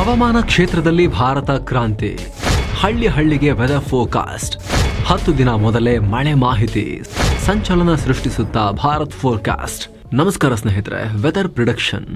ಹವಾಮಾನ ಕ್ಷೇತ್ರದಲ್ಲಿ ಭಾರತ ಕ್ರಾಂತಿ. ಹಳ್ಳಿ ಹಳ್ಳಿಗೆ ವೆದರ್ ಫೋರ್ಕಾಸ್ಟ್ ಹತ್ತು ದಿನ ಮೊದಲೇ ಮಳೆ ಮಾಹಿತಿ. ಸಂಚಲನ ಸೃಷ್ಟಿಸುತ್ತಾ ಭಾರತ್ ಫೋರ್ಕಾಸ್ಟ್ ನಮಸ್ಕಾರ ಸ್ನೇಹಿತರೆ ವೆದರ್ ಪ್ರಿಡಕ್ಷನ್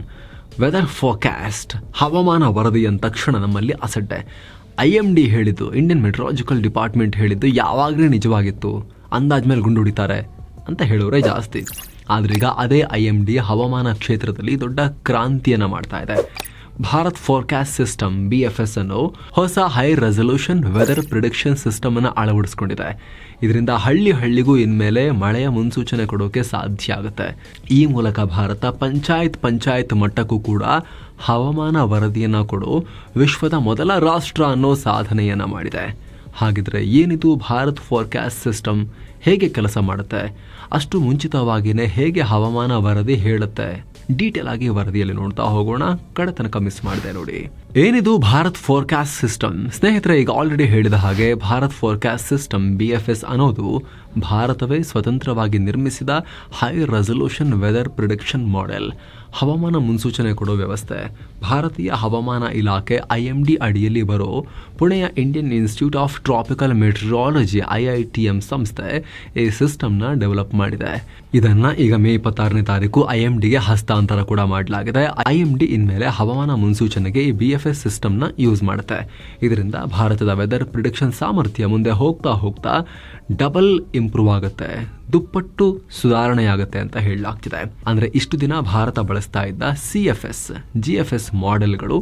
ವೆದರ್ ಫೋರ್ಕಾಸ್ಟ್ ಹವಾಮಾನ ವರದಿ ಅಂದ ತಕ್ಷಣ ನಮ್ಮಲ್ಲಿ ಅಸಡ್ಡೆ. ಐ ಎಂ ಡಿ ಹೇಳಿದ್ದು ಇಂಡಿಯನ್ ಮೆಟ್ರಾಲಜಿಕಲ್ ಡಿಪಾರ್ಟ್ಮೆಂಟ್ ಹೇಳಿದ್ದು ಯಾವಾಗಲೇ ನಿಜವಾಗಿತ್ತು. ಅಂದಾಜ್ಮೇಲೆ ಗುಂಡು ಹೊಡಿತಾರೆ ಅಂತ ಹೇಳೋರೆ ಜಾಸ್ತಿ. ಆದ್ರೀಗ ಅದೇ ಐ ಎಂ ಡಿ ಹವಾಮಾನ ಕ್ಷೇತ್ರದಲ್ಲಿ ದೊಡ್ಡ ಕ್ರಾಂತಿಯನ್ನ ಮಾಡ್ತಾ ಇದೆ. Bharat forecast system B F S ಅನ್ನು ಹೊಸ high resolution weather prediction system ಅನ್ನು ಅಳವಡಿಸ್ಕೊಂಡಿದೆ. ಇದರಿಂದ ಹಳ್ಳಿ ಹಳ್ಳಿಗೂ ಇನ್ಮೇಲೆ ಮಳೆಯ ಮುನ್ಸೂಚನೆ ಕೊಡೋಕೆ ಸಾಧ್ಯ ಆಗುತ್ತೆ. ಈ ಮೂಲಕ ಭಾರತ ಪಂಚಾಯತ್ ಪಂಚಾಯತ್ ಮಟ್ಟಕ್ಕೂ ಕೂಡ ಹವಾಮಾನ ವರದಿಯನ್ನು ಕೊಡು ವಿಶ್ವದ ಮೊದಲ ರಾಷ್ಟ್ರ ಅನ್ನೋ ಸಾಧನೆಯನ್ನ ಮಾಡಿದೆ. ಹಾಗಿದ್ರೆ ಏನಿದು ಭಾರತ್ ಫೋರ್ಕಾಸ್ಟ್ ಸಿಸ್ಟಮ್ ಹೇಗೆ ಕೆಲಸ ಮಾಡುತ್ತೆ? ಅಷ್ಟು ಮುಂಚಿತವಾಗಿಯೇ ಹೇಗೆ ಹವಾಮಾನ ವರದಿ ಹೇಳುತ್ತೆ? ಡೀಟೇಲ್ ಆಗಿ ವರದಿಯಲ್ಲಿ ನೋಡ್ತಾ ಹೋಗೋಣ. ಕಡತನಕ ಮಿಸ್ ಮಾಡಿದೆ ನೋಡಿ. ಏನಿದು ಭಾರತ್ ಫೋರ್ಕಾಸ್ಟ್ ಸಿಸ್ಟಮ್ ಸ್ನೇಹಿತರೆ, ಈಗ ಆಲ್ರೆಡಿ ಹೇಳಿದ ಹಾಗೆ Bharat forecast system B F S ಅನ್ನೋದು ಭಾರತವೇ ಸ್ವತಂತ್ರವಾಗಿ ನಿರ್ಮಿಸಿದ high resolution weather prediction model ಹವಾಮಾನ ಮುನ್ಸೂಚನೆ ಕೊಡೋ ವ್ಯವಸ್ಥೆ. ಭಾರತೀಯ ಹವಾಮಾನ ಇಲಾಖೆ ಐ ಎಂ ಡಿ ಅಡಿಯಲ್ಲಿ ಬರೋ ಪುಣೆಯ Indian institute of tropical meteorology I I T M ಸಂಸ್ಥೆ ಈ ಸಿಸ್ಟಮ್ನ ಡೆವಲಪ್ ಮಾಡಿದೆ. ಇದನ್ನು ಈಗ ಮೇ ಇಪ್ಪತ್ತಾರನೇ ತಾರೀಕು ಐ ಎಂ ಡಿಗೆ ಹಸ್ತಾಂತರ ಕೂಡ ಮಾಡಲಾಗಿದೆ. ಐ ಎಂ ಡಿ ಇನ್ಮೇಲೆ ಹವಾಮಾನ ಮುನ್ಸೂಚನೆಗೆ ಈ ಬಿ ಎಫ್ ಎಸ್ ಸಿಸ್ಟಮ್ನ ಯೂಸ್ ಮಾಡುತ್ತೆ. ಇದರಿಂದ ಭಾರತದ ವೆದರ್ ಪ್ರಿಡಿಕ್ಷನ್ ಸಾಮರ್ಥ್ಯ ಮುಂದೆ ಹೋಗ್ತಾ ಹೋಗ್ತಾ ಡಬಲ್ ಇಂಪ್ರೂವ್ ಆಗುತ್ತೆ, ದುಪ್ಪಟ್ಟು ಸುಧಾರಣೆಯಾಗುತ್ತೆ ಅಂತ ಹೇಳಲಾಗ್ತಿದೆ. ಅಂದರೆ ಇಷ್ಟು ದಿನ ಭಾರತ ಬಳಸ್ತಾ ಇದ್ದ C F S G F S ಮಾಡೆಲ್ಗಳು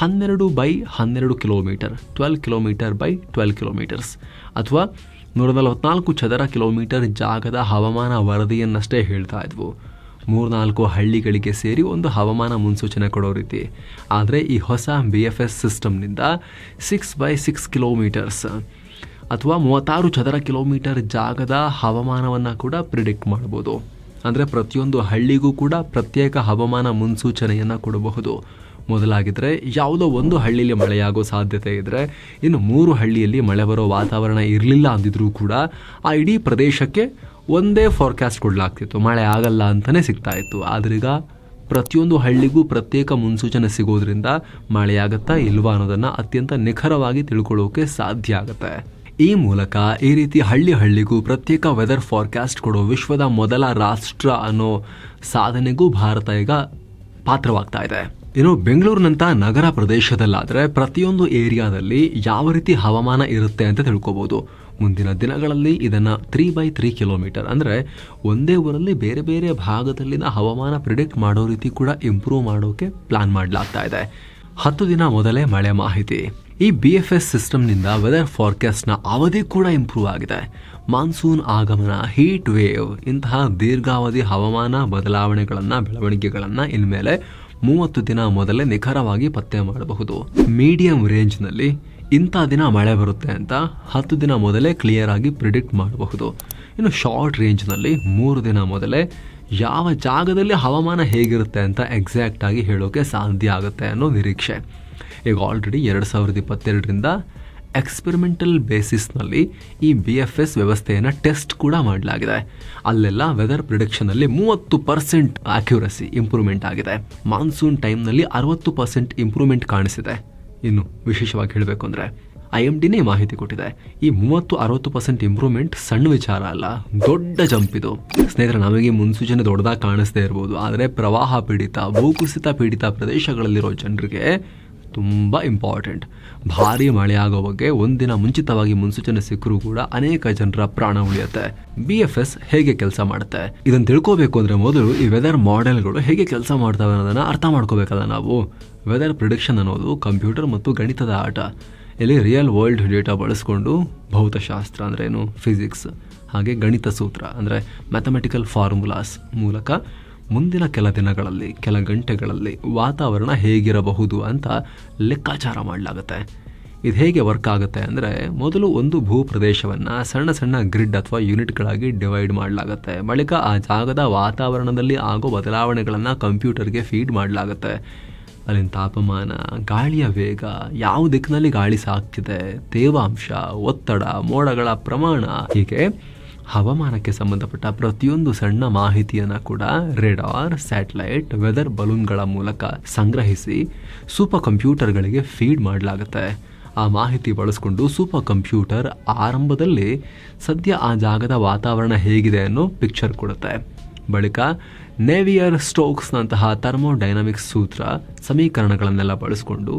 ಹನ್ನೆರಡು ಬೈ ಹನ್ನೆರಡು kilometre twelve kilometre by twelve kilometres ಅಥವಾ ನೂರ ನಲವತ್ನಾಲ್ಕು ಚದರ ಕಿಲೋಮೀಟರ್ ಜಾಗದ ಹವಾಮಾನ ವರದಿಯನ್ನಷ್ಟೇ ಹೇಳ್ತಾ ಇದ್ವು. ಮೂರ್ನಾಲ್ಕು ಹಳ್ಳಿಗಳಿಗೆ ಸೇರಿ ಒಂದು ಹವಾಮಾನ ಮುನ್ಸೂಚನೆ ಕೊಡೋ ರೀತಿ. ಆದರೆ ಈ ಹೊಸ ಬಿ ಎಫ್ ಎಸ್ ಸಿಸ್ಟಮ್ನಿಂದ ಸಿಕ್ಸ್ ಬೈ ಸಿಕ್ಸ್ ಕಿಲೋಮೀಟರ್ಸ್ ಅಥವಾ ಮೂವತ್ತಾರು ಚದರ ಕಿಲೋಮೀಟರ್ ಜಾಗದ ಹವಾಮಾನವನ್ನು ಕೂಡ ಪ್ರಿಡಿಕ್ಟ್ ಮಾಡ್ಬೋದು. ಅಂದರೆ ಪ್ರತಿಯೊಂದು ಹಳ್ಳಿಗೂ ಕೂಡ ಪ್ರತ್ಯೇಕ ಹವಾಮಾನ ಮುನ್ಸೂಚನೆಯನ್ನು ಕೊಡಬಹುದು. ಮೊದಲಾಗಿದ್ದರೆ ಯಾವುದೋ ಒಂದು ಹಳ್ಳಿಯಲ್ಲಿ ಮಳೆಯಾಗೋ ಸಾಧ್ಯತೆ ಇದ್ದರೆ ಇನ್ನು ಮೂರು ಹಳ್ಳಿಯಲ್ಲಿ ಮಳೆ ಬರೋ ವಾತಾವರಣ ಇರಲಿಲ್ಲ ಅಂದಿದ್ರೂ ಕೂಡ ಆ ಇಡೀ ಪ್ರದೇಶಕ್ಕೆ ಒಂದೇ ಫಾರ್ಕಾಸ್ಟ್ ಕೊಡಲಾಗ್ತಿತ್ತು. ಮಳೆ ಆಗಲ್ಲ ಅಂತಲೇ ಸಿಗ್ತಾ ಇತ್ತು. ಆದ್ರೀಗ ಪ್ರತಿಯೊಂದು ಹಳ್ಳಿಗೂ ಪ್ರತ್ಯೇಕ ಮುನ್ಸೂಚನೆ ಸಿಗೋದ್ರಿಂದ ಮಳೆಯಾಗತ್ತಾ ಇಲ್ವಾ ಅನ್ನೋದನ್ನು ಅತ್ಯಂತ ನಿಖರವಾಗಿ ತಿಳ್ಕೊಳ್ಳೋಕೆ ಸಾಧ್ಯ ಆಗುತ್ತೆ. ಈ ಮೂಲಕ ಈ ರೀತಿ ಹಳ್ಳಿ ಹಳ್ಳಿಗೂ ಪ್ರತ್ಯೇಕ ವೆದರ್ ಫಾರ್ಕಾಸ್ಟ್ ಕೊಡೋ ವಿಶ್ವದ ಮೊದಲ ರಾಷ್ಟ್ರ ಅನ್ನೋ ಸಾಧನೆಗೂ ಭಾರತ ಈಗ ಪಾತ್ರವಾಗ್ತಾ ಇದೆ. ಇನ್ನು ಬೆಂಗಳೂರಿನಂಥ ನಗರ ಪ್ರದೇಶದಲ್ಲಾದರೆ ಪ್ರತಿಯೊಂದು ಏರಿಯಾದಲ್ಲಿ ಯಾವ ರೀತಿ ಹವಾಮಾನ ಇರುತ್ತೆ ಅಂತ ತಿಳ್ಕೊಬೋದು. ಮುಂದಿನ ದಿನಗಳಲ್ಲಿ ಇದನ್ನು ತ್ರೀ ಬೈ ತ್ರೀ ಕಿಲೋಮೀಟರ್ ಅಂದರೆ ಒಂದೇ ಊರಲ್ಲಿ ಬೇರೆ ಬೇರೆ ಭಾಗದಲ್ಲಿನ ಹವಾಮಾನ ಪ್ರಿಡಿಕ್ಟ್ ಮಾಡೋ ರೀತಿ ಕೂಡ ಇಂಪ್ರೂವ್ ಮಾಡೋಕ್ಕೆ ಪ್ಲಾನ್ ಮಾಡಲಾಗ್ತಾ ಇದೆ. ಹತ್ತು ದಿನ ಮೊದಲೇ ಮಳೆ ಮಾಹಿತಿ. ಈ ಬಿ ಎಫ್ ಎಸ್ ಸಿಸ್ಟಮ್ನಿಂದ ವೆದರ್ ಫಾರ್ಕಾಸ್ಟ್ನ ಅವಧಿ ಕೂಡ ಇಂಪ್ರೂವ್ ಆಗಿದೆ. ಮಾನ್ಸೂನ್ ಆಗಮನ ಹೀಟ್ ವೇವ್ ಇಂತಹ ದೀರ್ಘಾವಧಿ ಹವಾಮಾನ ಬದಲಾವಣೆಗಳನ್ನು, ಬೆಳವಣಿಗೆಗಳನ್ನು ಇನ್ಮೇಲೆ ಮೂವತ್ತು ದಿನ ಮೊದಲೇ ನಿಖರವಾಗಿ ಪತ್ತೆ ಮಾಡಬಹುದು. ಮೀಡಿಯಂ ರೇಂಜ್ನಲ್ಲಿ ಇಂಥ ದಿನ ಮಳೆ ಬರುತ್ತೆ ಅಂತ ಹತ್ತು ದಿನ ಮೊದಲೇ ಕ್ಲಿಯರ್ ಆಗಿ ಪ್ರಿಡಿಕ್ಟ್ ಮಾಡಬಹುದು. ಇನ್ನು ಶಾರ್ಟ್ ರೇಂಜ್ನಲ್ಲಿ ಮೂರು ದಿನ ಮೊದಲೇ ಯಾವ ಜಾಗದಲ್ಲಿ ಹವಾಮಾನ ಹೇಗಿರುತ್ತೆ ಅಂತ ಎಕ್ಸಾಕ್ಟಾಗಿ ಹೇಳೋಕ್ಕೆ ಹೇಳೋಕೆ ಸಾಧ್ಯ ಆಗುತ್ತೆ ಅನ್ನೋ ನಿರೀಕ್ಷೆ. ಈಗ ಆಲ್ರೆಡಿ ಎರಡು ಸಾವಿರದ ಇಪ್ಪತ್ತೆರಡರಿಂದ ಎಕ್ಸ್ಪೆರಿಮೆಂಟಲ್ ಬೇಸಿಸ್ನಲ್ಲಿ ಈ ಬಿ ಎಫ್ ಎಸ್ ವ್ಯವಸ್ಥೆಯನ್ನು ಟೆಸ್ಟ್ ಕೂಡ ಮಾಡಲಾಗಿದೆ. ಅಲ್ಲೆಲ್ಲ ವೆದರ್ ಪ್ರಿಡಿಕ್ಷನಲ್ಲಿ ಮೂವತ್ತು ಪರ್ಸೆಂಟ್ ಆ್ಯಕ್ಯುರಸಿ ಇಂಪ್ರೂವ್ಮೆಂಟ್ ಆಗಿದೆ. ಮಾನ್ಸೂನ್ ಟೈಮ್ನಲ್ಲಿ ಅರವತ್ತು ಪರ್ಸೆಂಟ್ ಇಂಪ್ರೂವ್ಮೆಂಟ್ ಕಾಣಿಸಿದೆ. ಇನ್ನು ವಿಶೇಷವಾಗಿ ಹೇಳಬೇಕು ಅಂದರೆ ಐ ಎಂ ಡಿನೇ ಮಾಹಿತಿ ಕೊಟ್ಟಿದೆ. ಈ ಮೂವತ್ತು ಅರವತ್ತು ಪರ್ಸೆಂಟ್ ಇಂಪ್ರೂವ್ಮೆಂಟ್ ಸಣ್ಣ ವಿಚಾರ ಅಲ್ಲ, ದೊಡ್ಡ ಜಂಪ್ ಇದು. ಸ್ನೇಹಿತರೆ, ನಮಗೆ ಮುನ್ಸೂಚನೆ ದೊಡ್ಡದಾಗಿ ಕಾಣಿಸ್ದೇ ಇರ್ಬೋದು. ಆದರೆ ಪ್ರವಾಹ ಪೀಡಿತ, ಭೂಕುಸಿತ ಪೀಡಿತ ಪ್ರದೇಶಗಳಲ್ಲಿರೋ ಜನರಿಗೆ ತುಂಬ ಇಂಪಾರ್ಟೆಂಟ್ ಭಾರಿ ಮಳೆ ಆಗೋ ಬಗ್ಗೆ ಒಂದಿನ ಮುಂಚಿತವಾಗಿ ಮುನ್ಸೂಚನೆ ಸಿಕ್ಕರೂ ಕೂಡ ಅನೇಕ ಜನರ ಪ್ರಾಣ ಉಳಿಯುತ್ತೆ. ಬಿ ಎಫ್ ಎಸ್ ಹೇಗೆ ಕೆಲಸ ಮಾಡುತ್ತೆ? ಇದನ್ನು ತಿಳ್ಕೋಬೇಕು ಅಂದ್ರೆ ಮೊದಲು ಈ ವೆದರ್ ಮಾಡೆಲ್ಗಳು ಹೇಗೆ ಕೆಲಸ ಮಾಡ್ತವೆ ಅನ್ನೋದನ್ನ ಅರ್ಥ ಮಾಡ್ಕೋಬೇಕಲ್ಲ ನಾವು. ವೆದರ್ ಪ್ರಿಡಿಕ್ಷನ್ ಅನ್ನೋದು ಕಂಪ್ಯೂಟರ್ ಮತ್ತು ಗಣಿತದ ಆಟ. ಇಲ್ಲಿ ರಿಯಲ್ ವರ್ಲ್ಡ್ ಡೇಟಾ ಬಳಸ್ಕೊಂಡು ಭೌತಶಾಸ್ತ್ರ ಅಂದರೆ ಏನು? ಫಿಸಿಕ್ಸ್ ಹಾಗೆ ಗಣಿತ ಸೂತ್ರ ಅಂದರೆ ಮ್ಯಾಥಮೆಟಿಕಲ್ ಫಾರ್ಮುಲಾಸ್ ಮೂಲಕ ಮುಂದಿನ ಕೆಲ ದಿನಗಳಲ್ಲಿ, ಕೆಲ ಗಂಟೆಗಳಲ್ಲಿ ವಾತಾವರಣ ಹೇಗಿರಬಹುದು ಅಂತ ಲೆಕ್ಕಾಚಾರ ಮಾಡಲಾಗುತ್ತೆ. ಇದು ಹೇಗೆ ವರ್ಕ್ ಆಗುತ್ತೆ ಅಂದರೆ ಮೊದಲು ಒಂದು ಭೂ ಪ್ರದೇಶವನ್ನು ಸಣ್ಣ ಸಣ್ಣ ಗ್ರಿಡ್ ಅಥವಾ ಯೂನಿಟ್ಗಳಾಗಿ ಡಿವೈಡ್ ಮಾಡಲಾಗುತ್ತೆ. ಬಳಿಕ ಆ ಜಾಗದ ವಾತಾವರಣದಲ್ಲಿ ಆಗೋ ಬದಲಾವಣೆಗಳನ್ನು ಕಂಪ್ಯೂಟರ್ಗೆ ಫೀಡ್ ಮಾಡಲಾಗುತ್ತೆ. ಅಲ್ಲಿನ ತಾಪಮಾನ, ಗಾಳಿಯ ವೇಗ, ಯಾವ ದಿಕ್ಕಿನಲ್ಲಿ ಗಾಳಿ ಸಾಕ್ತಿದೆ, ತೇವಾಂಶ, ಒತ್ತಡ, ಮೋಡಗಳ ಪ್ರಮಾಣ, ಹೀಗೆ ಹವಾಮಾನಕ್ಕೆ ಸಂಬಂಧಪಟ್ಟ ಪ್ರತಿಯೊಂದು ಸಣ್ಣ ಮಾಹಿತಿಯನ್ನು ಕೂಡ ರೆಡಾರ್, ಸ್ಯಾಟಲೈಟ್, ವೆದರ್ ಬಲೂನ್ಗಳ ಮೂಲಕ ಸಂಗ್ರಹಿಸಿ ಸೂಪರ್ ಕಂಪ್ಯೂಟರ್ಗಳಿಗೆ ಫೀಡ್ ಮಾಡಲಾಗುತ್ತೆ. ಆ ಮಾಹಿತಿ ಬಳಸ್ಕೊಂಡು ಸೂಪರ್ ಕಂಪ್ಯೂಟರ್ ಆರಂಭದಲ್ಲಿ ಸದ್ಯ ಆ ಜಾಗದ ವಾತಾವರಣ ಹೇಗಿದೆ ಅನ್ನೋ ಪಿಕ್ಚರ್ ಕೊಡುತ್ತೆ. ಬಳಿಕ ನೇವಿಯರ್ ಸ್ಟೋಕ್ಸ್ನಂತಹ ಥರ್ಮೋಡೈನಮಿಕ್ಸ್ ಸೂತ್ರ ಸಮೀಕರಣಗಳನ್ನೆಲ್ಲ ಬಳಸಿಕೊಂಡು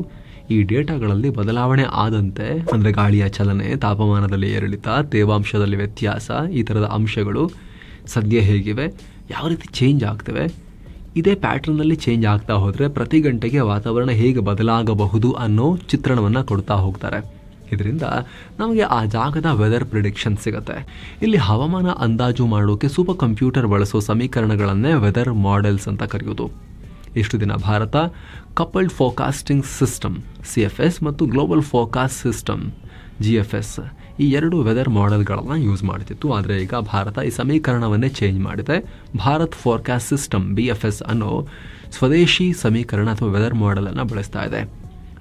ಈ ಡೇಟಾಗಳಲ್ಲಿ ಬದಲಾವಣೆ ಆದಂತೆ, ಅಂದರೆ ಗಾಳಿಯ ಚಲನೆ, ತಾಪಮಾನದಲ್ಲಿ ಏರಿಳಿತ, ತೇವಾಂಶದಲ್ಲಿ ವ್ಯತ್ಯಾಸ, ಈ ಥರದ ಅಂಶಗಳು ಸದ್ಯ ಹೇಗಿವೆ, ಯಾವ ರೀತಿ ಚೇಂಜ್ ಆಗ್ತವೆ, ಇದೇ ಪ್ಯಾಟ್ರನ್ನಲ್ಲಿ ಚೇಂಜ್ ಆಗ್ತಾ ಹೋದರೆ ಪ್ರತಿ ಗಂಟೆಗೆ ವಾತಾವರಣ ಹೇಗೆ ಬದಲಾಗಬಹುದು ಅನ್ನೋ ಚಿತ್ರಣವನ್ನು ಕೊಡ್ತಾ ಹೋಗ್ತಾರೆ. ಇದರಿಂದ ನಮಗೆ ಆ ಜಾಗದ ವೆದರ್ ಪ್ರಿಡಿಕ್ಷನ್ ಸಿಗುತ್ತೆ. ಇಲ್ಲಿ ಹವಾಮಾನ ಅಂದಾಜು ಮಾಡೋಕೆ ಸೂಪರ್ ಕಂಪ್ಯೂಟರ್ ಬಳಸೋ ಸಮೀಕರಣಗಳನ್ನೇ ವೆದರ್ ಮಾಡೆಲ್ಸ್ ಅಂತ ಕರೆಯೋದು. ಇಷ್ಟು ದಿನ Bharat coupled forecasting system C F S ಮತ್ತು global forecast system G F S ಈ ಎರಡು ವೆದರ್ ಮಾಡೆಲ್ಗಳನ್ನು ಯೂಸ್ ಮಾಡ್ತಿತ್ತು. ಆದರೆ ಈಗ ಭಾರತ ಈ ಸಮೀಕರಣವನ್ನೇ ಚೇಂಜ್ ಮಾಡಿದೆ. Bharat forecast system B F S ಅನ್ನೋ ಸ್ವದೇಶಿ ಸಮೀಕರಣ ಅಥವಾ ವೆದರ್ ಮಾಡೆಲನ್ನು ಬಳಸ್ತಾ ಇದೆ.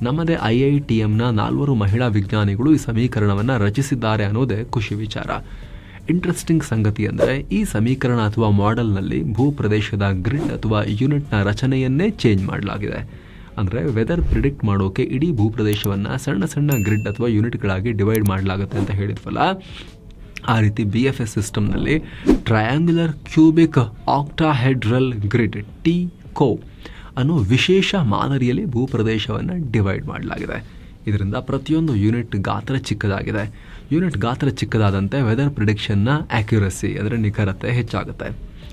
ನಮ್ಮದೇ ಐ ಐ ಟಿ ಎಂನ ನಾಲ್ವರು ಮಹಿಳಾ ವಿಜ್ಞಾನಿಗಳು ಈ ಸಮೀಕರಣವನ್ನು ರಚಿಸಿದ್ದಾರೆ ಅನ್ನೋದೇ ಖುಷಿ ವಿಚಾರ. ಇಂಟ್ರೆಸ್ಟಿಂಗ್ ಸಂಗತಿ ಅಂದರೆ ಈ ಸಮೀಕರಣ ಅಥವಾ ಮಾಡೆಲ್ನಲ್ಲಿ ಭೂಪ್ರದೇಶದ ಗ್ರಿಡ್ ಅಥವಾ ಯೂನಿಟ್ನ ರಚನೆಯನ್ನೇ ಚೇಂಜ್ ಮಾಡಲಾಗಿದೆ. ಅಂದರೆ ವೆದರ್ ಪ್ರಿಡಿಕ್ಟ್ ಮಾಡೋಕೆ ಇಡೀ ಭೂಪ್ರದೇಶವನ್ನು ಸಣ್ಣ ಸಣ್ಣ ಗ್ರಿಡ್ ಅಥವಾ ಯೂನಿಟ್ಗಳಾಗಿ ಡಿವೈಡ್ ಮಾಡಲಾಗುತ್ತೆ ಅಂತ ಹೇಳಿದ್ವಲ್ಲ? ಆ ರೀತಿ ಬಿ ಎಫ್ ಎಸ್ ಸಿಸ್ಟಮ್ನಲ್ಲಿ triangular cubic octahedral grid, T Co. ಅನ್ನೋ ವಿಶೇಷ ಮಾದರಿಯಲ್ಲಿ ಭೂಪ್ರದೇಶವನ್ನು ಡಿವೈಡ್ ಮಾಡಲಾಗಿದೆ. ಇದರಿಂದ ಪ್ರತಿಯೊಂದು ಯೂನಿಟ್ ಗಾತ್ರ ಚಿಕ್ಕದಾಗಿದೆ. ಯೂನಿಟ್ ಗಾತ್ರ ಚಿಕ್ಕದಾದಂತೆ ವೆದರ್ ಪ್ರಿಡಿಕ್ಷನ್ನ ಆ್ಯಕ್ಯುರಸಿ ಅಂದರೆ ನಿಖರತೆ ಹೆಚ್ಚಾಗುತ್ತೆ.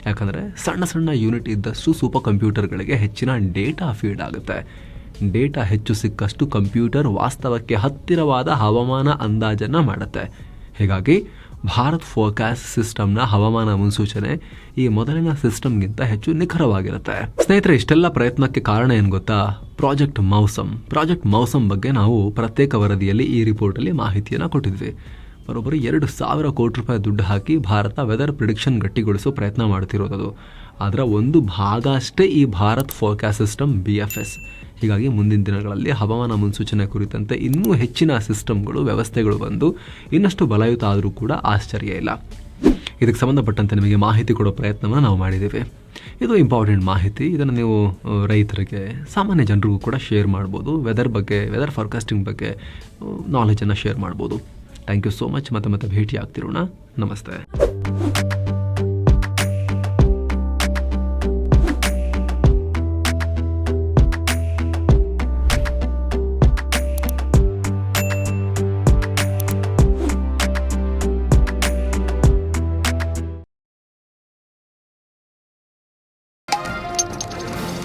ಯಾಕಂದರೆ ಸಣ್ಣ ಸಣ್ಣ ಯೂನಿಟ್ ಇದ್ದಷ್ಟು ಸೂಪರ್ ಕಂಪ್ಯೂಟರ್ಗಳಿಗೆ ಹೆಚ್ಚಿನ ಡೇಟಾ ಫೀಡ್ ಆಗುತ್ತೆ. ಡೇಟಾ ಹೆಚ್ಚು ಸಿಕ್ಕಷ್ಟು ಕಂಪ್ಯೂಟರ್ ವಾಸ್ತವಕ್ಕೆ ಹತ್ತಿರವಾದ ಹವಾಮಾನ ಅಂದಾಜನ್ನು ಮಾಡುತ್ತೆ. ಹೀಗಾಗಿ ಭಾರತ್ ಫೋರ್ಕಾಸ್ಟ್ ಸಿಸ್ಟಮ್ನ ಹವಾಮಾನ ಮುನ್ಸೂಚನೆ ಈ ಮೊದಲಿನ ಸಿಸ್ಟಮ್ಗಿಂತ ಹೆಚ್ಚು ನಿಖರವಾಗಿರುತ್ತೆ. ಸ್ನೇಹಿತರೆ, ಇಷ್ಟೆಲ್ಲ ಪ್ರಯತ್ನಕ್ಕೆ ಕಾರಣ ಏನು ಗೊತ್ತಾ? ಪ್ರಾಜೆಕ್ಟ್ ಮೌಸಮ್ ಪ್ರಾಜೆಕ್ಟ್ ಮೌಸಮ್ ಬಗ್ಗೆ ನಾವು ಪ್ರತ್ಯೇಕ ವರದಿಯಲ್ಲಿ ಈ ರಿಪೋರ್ಟಲ್ಲಿ ಮಾಹಿತಿಯನ್ನು ಕೊಟ್ಟಿದ್ವಿ. ಬರೋಬ್ಬರಿ ಎರಡು ಸಾವಿರ ಕೋಟಿ ರೂಪಾಯಿ ದುಡ್ಡು ಹಾಕಿ ಭಾರತ ವೆದರ್ ಪ್ರಿಡಿಕ್ಷನ್ ಗಟ್ಟಿಗೊಳಿಸೋ ಪ್ರಯತ್ನ ಮಾಡ್ತಿರೋದು ಅದರ ಒಂದು ಭಾಗ ಅಷ್ಟೇ ಈ Bharat forecast system B F S ಹೀಗಾಗಿ ಮುಂದಿನ ದಿನಗಳಲ್ಲಿ ಹವಾಮಾನ ಮುನ್ಸೂಚನೆ ಕುರಿತಂತೆ ಇನ್ನೂ ಹೆಚ್ಚಿನ ಸಿಸ್ಟಮ್ಗಳು, ವ್ಯವಸ್ಥೆಗಳು ಬಂದು ಇನ್ನಷ್ಟು ಬಲಯುತ ಆದರೂ ಕೂಡ ಆಶ್ಚರ್ಯ ಇಲ್ಲ. ಇದಕ್ಕೆ ಸಂಬಂಧಪಟ್ಟಂತೆ ನಿಮಗೆ ಮಾಹಿತಿ ಕೊಡೋ ಪ್ರಯತ್ನವನ್ನು ನಾವು ಮಾಡಿದ್ದೇವೆ. ಇದು ಇಂಪಾರ್ಟೆಂಟ್ ಮಾಹಿತಿ. ಇದನ್ನು ನೀವು ರೈತರಿಗೆ, ಸಾಮಾನ್ಯ ಜನರಿಗೂ ಕೂಡ ಶೇರ್ ಮಾಡ್ಬೋದು. ವೆದರ್ ಬಗ್ಗೆ ವೆದರ್ ಫಾರ್ಕಾಸ್ಟಿಂಗ್ ಬಗ್ಗೆ ನಾಲೆಜನ್ನು ಶೇರ್ ಮಾಡ್ಬೋದು. ಥ್ಯಾಂಕ್ ಯು ಸೋ ಮಚ್ ಮತ್ತೆ ಮತ್ತೆ ಭೇಟಿ ಆಗ್ತಿರೋಣ ನಮಸ್ತೆ.